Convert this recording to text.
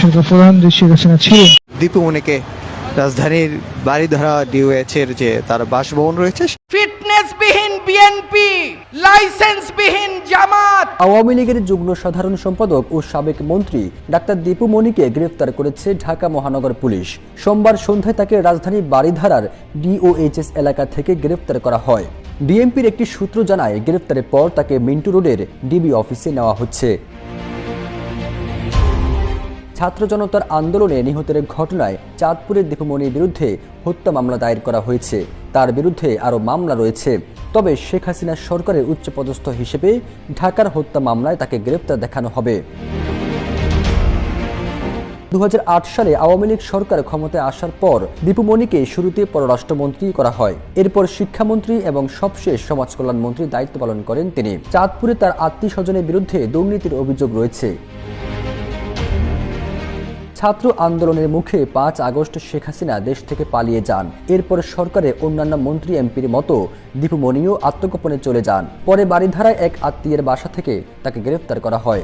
সরকার প্রধান শেখ হাসিনা ছিলেন দীপুমণিকে রাজধানীর বাড়িধারা ডিওএইচের যে তার বাসভবন রয়েছে ফিটনেসবিহীন বিএনপি লাইসেন্সবিহীন জামাত। আওয়ামী লীগের যুগ্ম সাধারণ সম্পাদক ও সাবেক মন্ত্রী ডাক্তার দীপু মনিকে গ্রেফতার করেছে ঢাকা মহানগর পুলিশ। সোমবার সন্ধ্যায় তাকে রাজধানী বাড়িধারার ডিওএইচএস এলাকা থেকে গ্রেফতার করা হয়। ডিএমপির একটি সূত্র জানায় গ্রেফতারের পর তাকে মিন্টু রোডের ডিবি অফিসে নেওয়া হচ্ছে। ছাত্র জনতার আন্দোলনে নিহতের ঘটনায় চাঁদপুরের দীপুমণির বিরুদ্ধে হত্যা মামলা দায়ের করা হয়েছে। তার বিরুদ্ধে আরও মামলা রয়েছে। তবে শেখ হাসিনা সরকারের উচ্চপদস্থ হিসেবে ঢাকার হত্যা মামলায় তাকে গ্রেপ্তার দেখানো হবে। দু হাজার আট সালে আওয়ামী লীগ সরকার ক্ষমতায় আসার পর দীপুমণিকে শুরুতে পররাষ্ট্রমন্ত্রী করা হয়। এরপর শিক্ষামন্ত্রী এবং সবশেষ সমাজ কল্যাণ মন্ত্রীর দায়িত্ব পালন করেন তিনি। চাঁদপুরে তার আত্মীয় স্বজনের বিরুদ্ধে দুর্নীতির অভিযোগ রয়েছে। ছাত্র আন্দোলনের মুখে পাঁচ আগস্ট শেখ হাসিনা দেশ থেকে পালিয়ে যান। এরপর সরকারের অন্যান্য মন্ত্রী, এমপির মতো দীপুমণিও আত্মগোপনে চলে যান। পরে বাড়িধারায় এক আত্মীয়ের বাসা থেকে তাকে গ্রেফতার করা হয়।